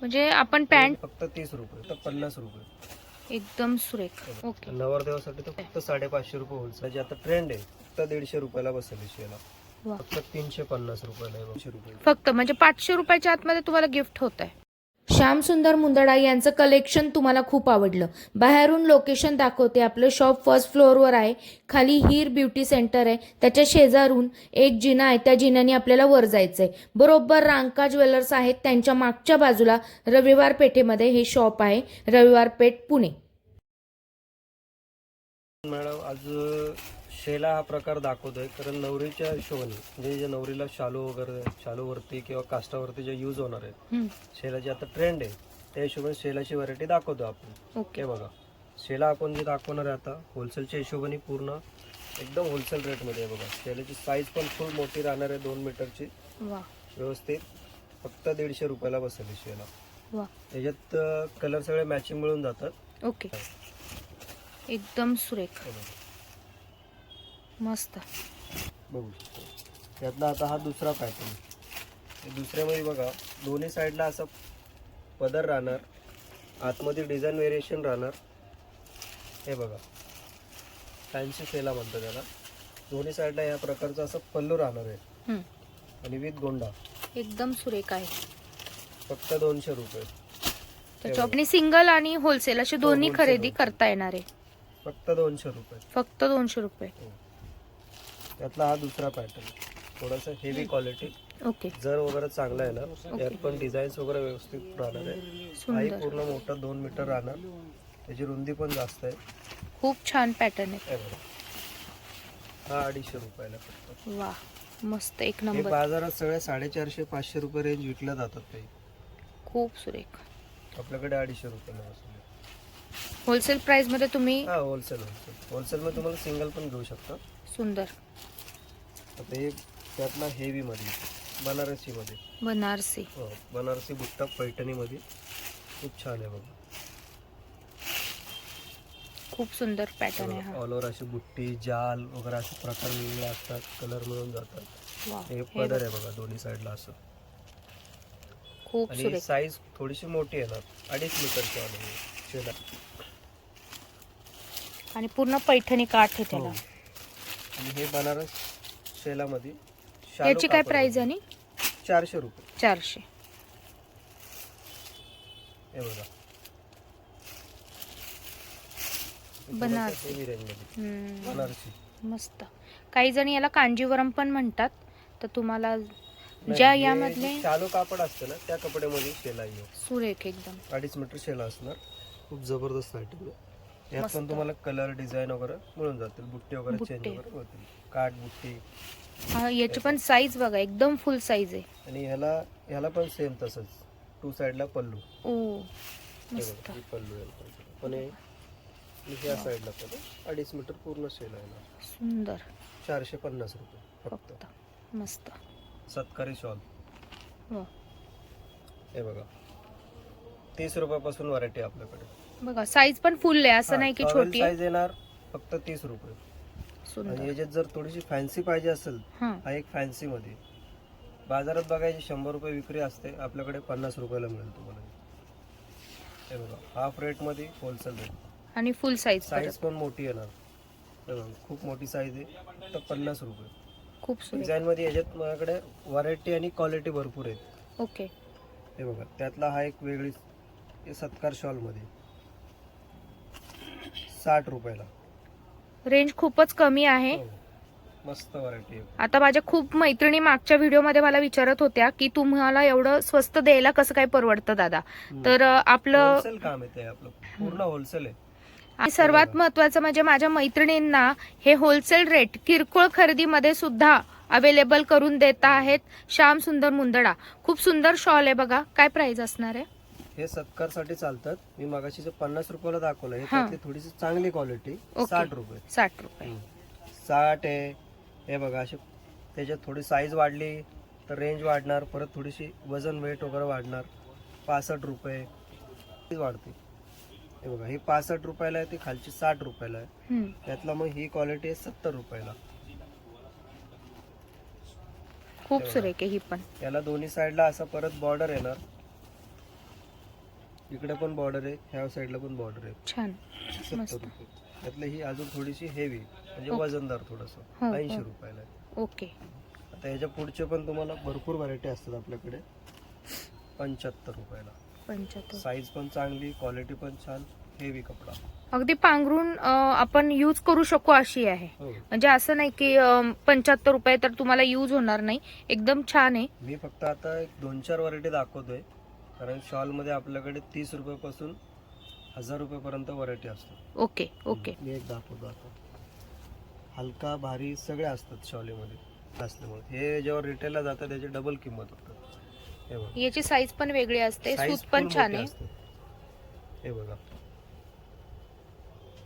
म्हणजे आपण पॅन्ट फक्त तीस रुपये तर पन्नास रुपये. एकदम सुरेख. ओके. नवरदेवासाठी तर फक्त साडेपाचशे रुपये होलसेल. जे आता ट्रेंड आहे फक्त दीडशे रुपयाला बसेल शेला. वा. फक्त तीनशे पन्नास रुपयाला आहे दोनशे रुपये फक्त म्हणजे पाचशे रुपयाच्या आतमध्ये तुम्हाला गिफ्ट होत आहे श्याम सुंदर मुंदडा यांचं कलेक्शन तुम्हाला खूप आवडलं. बाहेरून लोकेशन दाखवते आपलं शॉप फर्स्ट फ्लोअरवर आहे. खाली हीर ब्युटी सेंटर आहे. त्याच्या शेजारून एक जिना आहे. त्या जिन्याने आपल्याला वर जायचं आहे बरोबर रांका ज्वेलर्स आहेत. त्यांच्या मागच्या बाजूला रविवार पेठेमध्ये हे शॉप आहे. रविवार पेठ पुणे. मॅडम आज शेला हा प्रकार दाखवतोय. कारण नवरीच्या हिशोबाने म्हणजे जे नवरीला शालू वगैरे शालूवरती किंवा काष्टावरती जे यूज होणार आहे शेलाची आता ट्रेंड आहे त्या हिशोबाने शेलाची व्हरायटी दाखवतो आपण. ओके. बघा. शेला आपण जे दाखवणार आहे आता होलसेलच्या हिशोबाने पूर्ण एकदम होलसेल रेटमध्ये आहे बघा. शेलाची साईज पण फुल मोठी राहणार आहे दोन मीटरची. व्यवस्थित. फक्त दीडशे रुपयाला बसेल शेला. वा. याच्यात कलर सगळे मॅचिंग मिळून जातात. ओके. एकदम सुरेख. मस्त. बघू शकतो. त्यातला आता हा दुसरा पॅटर्न दुसऱ्यामध्ये बघा दोन्ही साईडला असं पदर राहणार आतमध्ये डिझाईन व्हेरिएशन राहणार. हे बघा. फॅन्सी शेला म्हणतो त्याला दोन्ही साईडला या प्रकारचं असं पल्लू राहणार आहे. आणि विथ गोंडा. एकदम सुरेख आहे. फक्त दोनशे रुपये. त्याच्या सिंगल आणि होलसेल असे दोन्ही खरेदी. करता येणार आहे. फक्त दोनशे रुपये. फक्त दोनशे रुपये. त्यातला हा दुसरा पॅटर्न थोडासा हेवी क्वालिटी ओके. जर वगैरे चांगला आहे ना यात पण डिझाईन्स वगैरे व्यवस्थित राहणार आहे. हाही सुंदर पूर्ण मोठं दोन मीटर राहणार. त्याची रुंदी पण जास्त आहे. खूप छान पॅटर्न आहे. हे बघा. हा अडीचशे रुपयाला फक्त वा मस्त एक हे नंबर बाजारात सगळे साडेचारशे पाचशे रुपये रेंज विकल्या जातात काही. खूप सुरेख. आपल्याकडे अडीचशे रुपयाला बसले होलसेल प्राइसमध्ये तुम्ही हा होलसेल होलसेल होलसेलमध्ये तुम्हाला सिंगल पण घेऊ शकता. सुंदर. आता हे त्यातला हेवी मध्ये बनारसी मध्ये. बनारसी. हो बनारसी बुट्टा पैठणी मध्ये खूप छान आहे बघा. खूप सुंदर पॅटर्न आहे हा. ऑल ओव्हर अशी बुट्टी जाल वगैरे असे प्रकार वेगळे असतात कलर मिळून जातात. वा हे हे पदर आहे बघा दोन्ही साईडला असं. खूप आणि सुरेख. साईज थोडीशी मोठी येणार अडीच मीटरची आली शेला आणि पूर्ण पैठणी काठ आहे हो. आणि हे बनारस शेलामध्ये शालू याची काय प्राइस आहे. आणि? चारशे रुपये. चारशे. हे बघा. बनारसी. हम्म, मस्त. काही जण याला कांजीवरम पण म्हणतात. तर तुम्हाला नाही, ज्या हे यामधले जे शालू कापड असतं ना त्या कपड्यामध्ये शेला येईल सुरेख एकदम. अडीच मीटर शेला असणार. खूप जबरदस्त आयटम आहे. यात. पण तुम्हाला कलर डिझाईन वगैरे मिळून जातील. बुट्टी वगैरे चेंज बुट्टे. वगैरे होतील. काठ बुट्टी. हा याची पण साईज बघा एकदम फुल साईज आहे. आणि ह्याला ह्याला पण सेम तसंच. टू साईडला पल्लू. ओ हे मस्त. बघा, ही पल्लू याला. पण हे आणि ह्या साईडला पण. अडीच मीटर पूर्ण शेल आहे ना. सुंदर. चारशे पन्नास रुपये फक्त. फक्त. मस्त. सत्कारी शॉल वा. हे बघा. तीस रुपयापासून व्हरायटी आपल्याकडे. बघा साईज पण फुल आहे असं नाही की छोटी. आहे. साईज येणार फक्त तीस रुपये. आणि याच्यात जर थोडीशी फॅन्सी पाहिजे असेल हा. एक फॅन्सी मध्ये. बाजारात बघायची शंभर रुपये विक्री असते आपल्याकडे पन्नास रुपयाला मिळेल तुम्हाला. हे बघा हाफ रेटमध्ये होलसेल रेट आणि फुल साईज साईज पण मोठी येणार. हे बघा खूप मोठी साईज आहे फक्त पन्नास रुपये. खूप डिझाईन मध्ये याच्यात माझ्याकडे व्हरायटी आणि क्वालिटी भरपूर आहेत. ओके. हे बघा त्यातला हा एक वेगळी सत्कार शॉलमध्ये. साठ रुपयाला. रेंज खूपच कमी आहे. हो. मस्त व्हरायटी आहे. आता माझ्या खूप मैत्रिणी मागच्या व्हिडिओमध्ये मला विचारत होत्या की तुम्हाला एवढं स्वस्त द्यायला कसं काय परवडतं दादा? तर अं, आपलं होलसेल काम आहे ते आपलं. पूर्ण होलसेल आहे. आणि सर्वात महत्वाचं म्हणजे माझ्या मैत्रिणींना हे होलसेल रेट किरकोळ खरेदीमध्ये सुद्धा अवेलेबल करून देत आहेत श्याम सुंदर मुंदडा. खूप सुंदर शॉल आहे बघा. काय प्राइस असणार आहे? हे सत्कारसाठी चालतात. मी मागाशी जे पन्नास रुपयाला दाखवलं हे. त्यातली थोडीशी चांगली क्वालिटी. साठ रुपये. साठ रुपये. साठ आहे. हे बघा असे त्याच्यात थोडी साईज वाढली तर रेंज वाढणार परत थोडीशी वजन वेट वगैरे वाढणार. पासष्ट रुपये. वाढते. हे बघा ही पासष्ट रुपयाला आहे ती खालची साठ रुपयाला आहे. त्यातला मग ही क्वालिटी आहे सत्तर रुपयाला. खूप सुरेख आहे ही पण. याला दोन्ही साईडला असा परत बॉर्डर येणार. इकडे पण बॉर्डर आहे ह्या साईडला पण बॉर्डर आहे. छान. सत्तर मस्त. रुपये. त्यातलं ही अजून थोडीशी हेवी म्हणजे ओके. वजनदार थोडस हो, ऐंशी हो. रुपयाला. आहे. ओके. आता ह्याच्या पुढचे पण तुम्हाला भरपूर व्हरायटी असतात आपल्याकडे. पंच्याहत्तर रुपयाला. पंच्याहत्तर. साईज पण चांगली क्वालिटी पण छान हेवी कपडा. अगदी पांघरून अं, आपण यूज करू शकू अशी आहे. हो. म्हणजे असं नाही की पंच्याहत्तर रुपये तर तुम्हाला यूज होणार नाही. एकदम छान आहे. मी फक्त आता एक दोन चार व्हरायटी दाखवतोय. कारण शॉलमध्ये आपल्याकडे तीस रुपयापासून हजार रुपयापर्यंत व्हरायटी असतात ओके ओके. मी एक दाखवतो आता. हलका भारी सगळे असतात शॉलीमध्ये. असल्यामुळे. हे जेव्हा रिटेलला जातात त्याची डबल किंमत होतात हे बघा. याची साईज पण वेगळी असते Size सूत पण छान आहे. असते. हे बघा.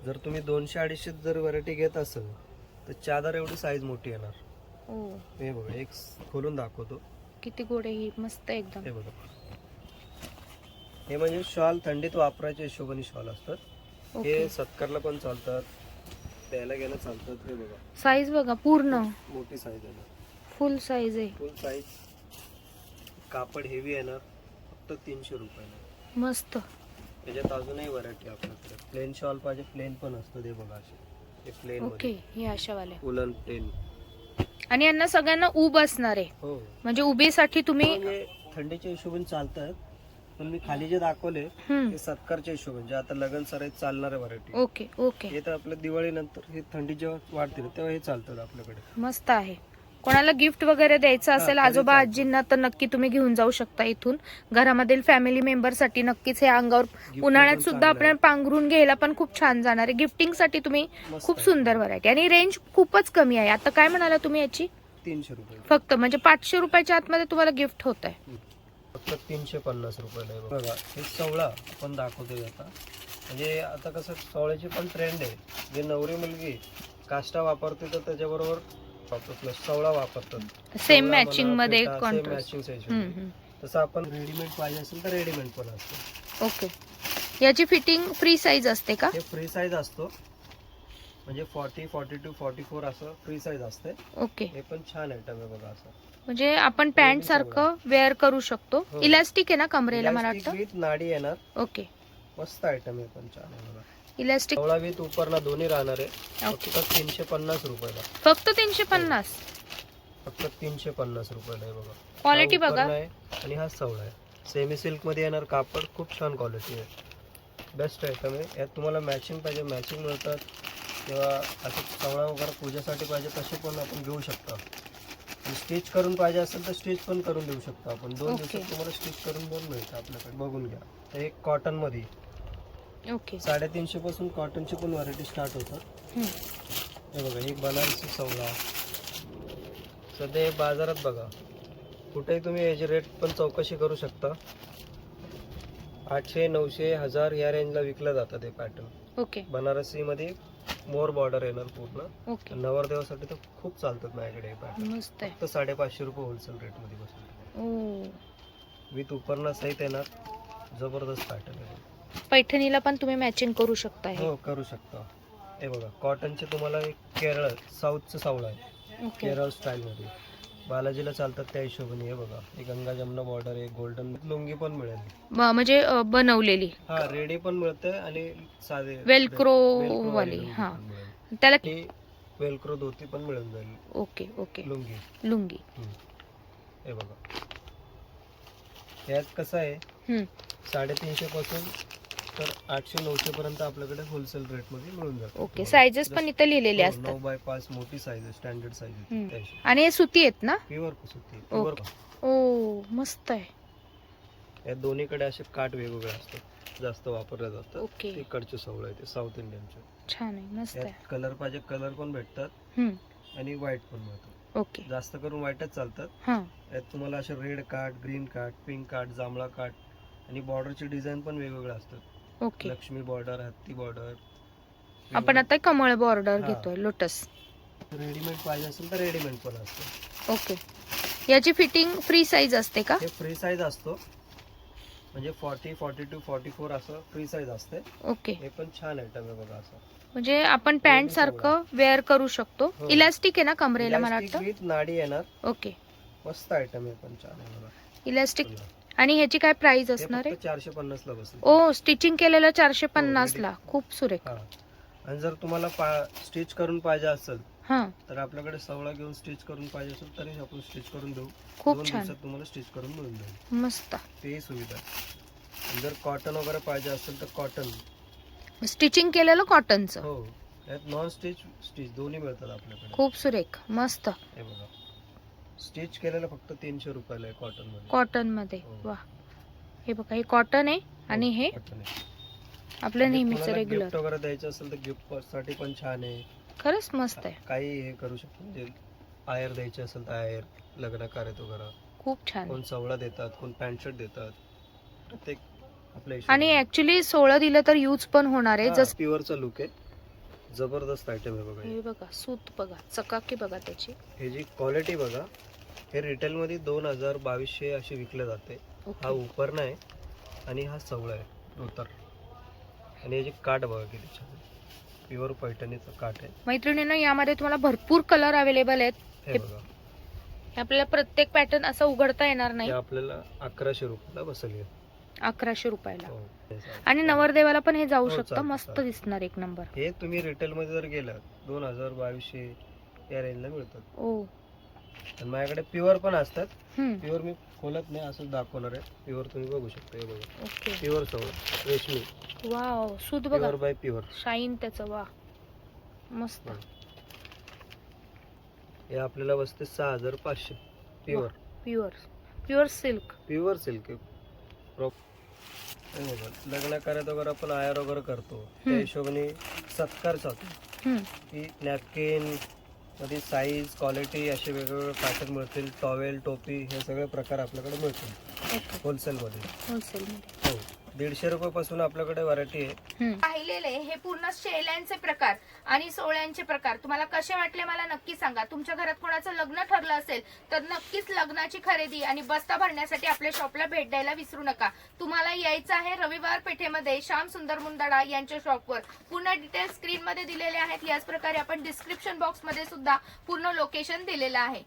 जर तुम्ही दोनशे अडीचशे जर व्हरायटी घेत असाल तर चादर एवढी साईज मोठी येणार. ओ हे बघा एक खोलून दाखवतो. किती गोड ही मस्त एकदम. हे बघा. हे म्हणजे शॉल थंडीत वापरायच्या हिशोबाने शॉल असतात. हे सत्कारला पण चालतात. द्यायला गेलं चालतात हे बघा. साईज बघा पूर्ण. मोठी साईज येणार फुल साईज आहे. फुल साईज. कापड हेवी येणार फक्त तीनशे रुपयाला मस्त. त्याच्यात अजूनही व्हरायटी आपल्याकडे. प्लेन शॉल पाहिजे प्लेन पण असतं ते बघा असे. हे प्लेन ओके हे अशावाले उलन प्लेन आणि यांना सगळ्यांना उब असणार आहे. हो. म्हणजे उभीसाठी तुम्ही म्हणजे थंडीच्या हिशोबाने चालतात. पण मी खाली जे दाखवले ते सत्कारच्या हिशोबाने जे आता लग्न सराईत चालणारे व्हरायटी ओके ओके. हे तर आपल्या दिवाळीनंतर हे थंडी जेव्हा वाढते ना, तेव्हा हे चालतात आपल्याकडे. मस्त आहे. कोणाला गिफ्ट वगैरे द्यायचं हा, असेल तरी आजोबा चालतं. आजींना तर नक्की तुम्ही घेऊन जाऊ शकता इथून. घरामधील फॅमिली मेंबरसाठी नक्कीच हे अंगावर Gift उन्हाळ्यात पण सुद्धा चांगलं आपल्याला पांघरून घ्यायला पण खूप छान जाणार आहे. गिफ्टिंगसाठी तुम्ही आहे. मस्त खूप आहे. सुंदर व्हरायटी आणि रेंज खूपच कमी आहे. आता काय म्हणाला तुम्ही याची? तीनशे रुपये. फक्त म्हणजे पाचशे रुपयाच्या आतमध्ये तुम्हाला गिफ्ट होत आहे फक्त तीनशे पन्नास रुपयाला आहे बघा. हे सवळा आपण दाखवतोय आता. म्हणजे आता कसं सवळ्याची पण ट्रेंड आहे. जे नवरी मुलगी काष्टा वापरते तर त्याच्याबरोबर वापरत नाही सवळा वापरतात. सेम मॅचिंगमध्ये मॅचिंग तसं आपण रेडीमेड पाहिजे असेल तर रेडीमेड पण असतं. ओके याची फिटिंग फ्री साईज असते का? हे फ्री साईज असतो. म्हणजे forty forty two forty four असं फ्री साईज असते ओके हे पण छान आयटम आहे बघा असं. म्हणजे आपण पॅन्ट सारखं वेअर करू शकतो. हो. इलास्टिक आहे ना कमरेला मला Elastic वाटतं? with नाडी येणार. ओके मस्त आयटम आहे पण छान आहे बघा. इलास्टिक सवळा विथ उपरला दोन्ही राहणार आहे. ओके फक्त तीनशे पन्नास रुपयाला. फक्त तीनशे पन्नास फक्त तीनशे पन्नास रुपयाला आहे बघा. क्वालिटी हा बघा. उपरला आहे आणि हा सवळा आहे. सेमी सिल्कमध्ये येणार कापड खूप छान क्वालिटी आहे. बेस्ट आयटम आहे. यात तुम्हाला मॅचिंग पाहिजे. मॅचिंग मिळतात. किंवा असं सवळा वगैरे पूजेसाठी पाहिजे तसे पण आपण घेऊ शकता. स्टिच करून पाहिजे असेल तर स्टिच पण करून देऊ शकतो आपण. दोन ओके. दिवसात तुम्हाला स्टिच करून पण मिळतं आपल्याकडे. बघून घ्या. तर एक कॉटनमध्ये ओके साडेतीनशे पासून कॉटनची पण व्हरायटी स्टार्ट होतात. हे बघा एक बनारसी सवळा सध्या हे बाजारात बघा. कुठेही तुम्ही याचे रेट पण चौकशी करू शकता. आठशे नऊशे हजार या रेंजला विकलं जातं ते पॅटर्न ओके बनारसी मध्ये मोर बॉर्डर येणार पूर्ण. ओके. नवरदेवासाठी तर खूप चालतात माझ्याकडे हे पॅटर्न मस्त आहे. फक्त साडेपाचशे रुपये होलसेल रेटमध्ये बसून ओ. विथ उपरणा सहित येणार जबरदस्त पॅटर्न आहे. पैठणीला पण तुम्ही मॅचिंग करू शकता हे हो करू शकता. हे बघा कॉटनचे तुम्हाला एक केरळ साऊथचं सावळा आहे. ओके. केरळ स्टाईल मध्ये. बालाजीला चालतात त्या हिशोबाने हे बघा. हे गंगा जमुना बॉर्डर आहे गोल्डन लुंगी पण मिळेल. म्हणजे अ, बनवलेली. हा रेडी पण मिळते आणि साधे Velcro वाली, लुंगी हा. पण मिळेल. त्याला वेलक्रो धोती पण मिळून जाईल. Okay okay. लुंगी. लुंगी. हम्म. हे बघा. यात कसं आहे? हम्म. साडेतीनशे पासून तर आठशे नऊशे पर्यंत आपल्याकडे होलसेल रेटमध्ये मिळून जातं. ओके सायझेस पण इथं लिहिलेले हो, असतात. नऊ बाय पाच मोठी साईज स्टँडर्ड साईज हम्म. आणि हे सुती आहेत ना? प्युअर सुती प्युअर. ओ मस्त आहे. या दोन्हीकडे असे काठ वेगवेगळे असतात. जास्त वापरले जातात ओके. इकडचे सवळ आहे ते साऊथ इंडियनचे छान आहे मस्त आहे. यात कलर पाहिजे कलर पण भेटतात. हम्म. आणि व्हाईट पण मिळतात ओके. जास्त करून व्हाईटच चालतात. हां. यात तुम्हाला असे रेड काठ ग्रीन काठ पिंक काठ जांभळा काठ आणि बॉर्डरची डिझाईन पण वेगवेगळे असतात. ओके. लक्ष्मी बॉर्डर हत्ती बॉर्डर. आपण आता कमळ बॉर्डर हा. घेतोय लोटस. रेडीमेड पाहिजे असेल तर रेडीमेड पण असतं. ओके. याची फिटिंग फ्री साईज असते का? हे फ्री साईज असतो. म्हणजे forty forty two forty four असं फ्री साईज असते. ओके. हे पण छान आयटम आहे बघा असं. म्हणजे आपण पॅन्ट सारखं वेअर करू शकतो. हो. इलास्टिक आहे ना कमरेला मला Elastic वाटतं? with नाडी येणार. ओके. मस्त आयटम आहे पण छान आहे बघा. इलास्टिक आणि ह्याची काय प्राइस हे असणार आहे? चारशे पन्नास ला बसेल. ओ स्टिचिंग केलेलं चारशे पन्नास ला खूप सुरेख. हा. आणि जर तुम्हाला स्टिच करून पाहिजे असेल हा. तर आपल्याकडे सवळा घेऊन स्टिच करून पाहिजे असेल तरी आपण स्टिच करून देऊ. खूप दोन छान. दिवसात तुम्हाला स्टिच करून मिळून जाईल. मस्त. तेही सुविधा. आहे. आणि जर कॉटन वगैरे पाहिजे असेल तर कॉटन स्टिचिंग केलेलं कॉटनचं हो. यात नॉन स्टिच स्टिच दोन्ही मिळतात आपल्याकडे. खूप सुरेख. मस्त. हे बघा. स्टिच केलेलं फक्त तीनशे रुपयाला आहे कॉटनमध्ये कॉटनमध्ये हो. वा. हे बघा हे कॉटन आहे आणि हे cotton आहे. आपलं म्हणजे नेहमीचं तुम्हाला रेग्युलर गिफ्ट वगैरे द्यायचं असेल तर गिफ्टसाठी पण छान आहे. खरंच मस्त आहे. काही हे करू शकतो म्हणजे आयर द्यायचे असेल तर आयर लग्न कार्यात वगैरे. खूप छान. कोण सवळा देतात कोण पॅन्ट शर्ट देतात. प्रत्येक आपल्या आणि ऍक्च्युली सोळं दिलं तर यूज पण होणार आहे. जस प्युअरचा लुक आहे. जबरदस्त आयटम आहे बघा हे. हे. बघा सूत बघा चकाकी बघा त्याची. हे जी क्वालिटी बघा हे रिटेल मध्ये दोन हजार बावीसशे असे विकले जाते. हा ओके. उपरणा आहे आणि हा सवळा आहे धोतर आणि याची काठ बघा किती छान प्युअर पैठणीचं काठ आहे. मैत्रिणींनो यामध्ये तुम्हाला भरपूर कलर अवेलेबल आहेत. हे बघा. हे आपल्याला प्रत्येक पॅटर्न असं उघडता येणार हे नाही आपल्याला अकराशे रुपयाला बसेल हे. अकराशे रुपयाला. हो. आणि नवरदेवाला पण हे जाऊ हो, शकतं. मस्त. दिसणार एक नंबर. हे तुम्ही रिटेल मध्ये जर गेलात दोन हजार बावीसशे या रेंजला मिळतात. ओ आणि माझ्याकडे प्युअर पण असतात. प्युअर मी खोलत नाही असं दाखवणार आहे. प्युअर तुम्ही बघू शकता हे बघा. ओके. प्युअर सवय रेशमी. वाव सूत बघा. प्युअर बाय प्युअर शाईन त्याचं वा. मस्त. हे. आपल्याला बसते सहा हजार पाचशे. Pure pure pure silk pure silk लग्न कार्यात वगैरे आपण आयर वगैरे करतो. त्या. हिशोबाने सत्कार चालतो. की नॅपकिनमध्ये साईज क्वालिटी असे वेगवेगळे पॅटर्न मिळतील. टॉवेल टोपी हे सगळे प्रकार आपल्याकडे मिळतील. होलसेलमध्ये होलसेल मध्ये. दीडशे रुपयापासून आपल्याकडे व्हरायटी आहे. पाहिलेले हे पूर्ण शेल्यांचे प्रकार आणि सोहळ्यांचे प्रकार. तुम्हाला कसे वाटले मला नक्की सांगा. तुमच्या घरात कोणाचं लग्न ठरलं असेल तर नक्कीच लग्नाची खरेदी आणि बस्ता भरण्यासाठी आपल्या शॉपला भेट द्यायला विसरू नका. तुम्हाला यायचं आहे रविवार पेठेमध्ये श्याम सुंदर मुंदडा यांच्या शॉपवर पूर्ण डिटेल्स स्क्रीन मध्ये दिलेले आहेत. याच प्रकारे आपण डिस्क्रिप्शन बॉक्समध्ये सुद्धा पूर्ण लोकेशन दिलेलं आहे.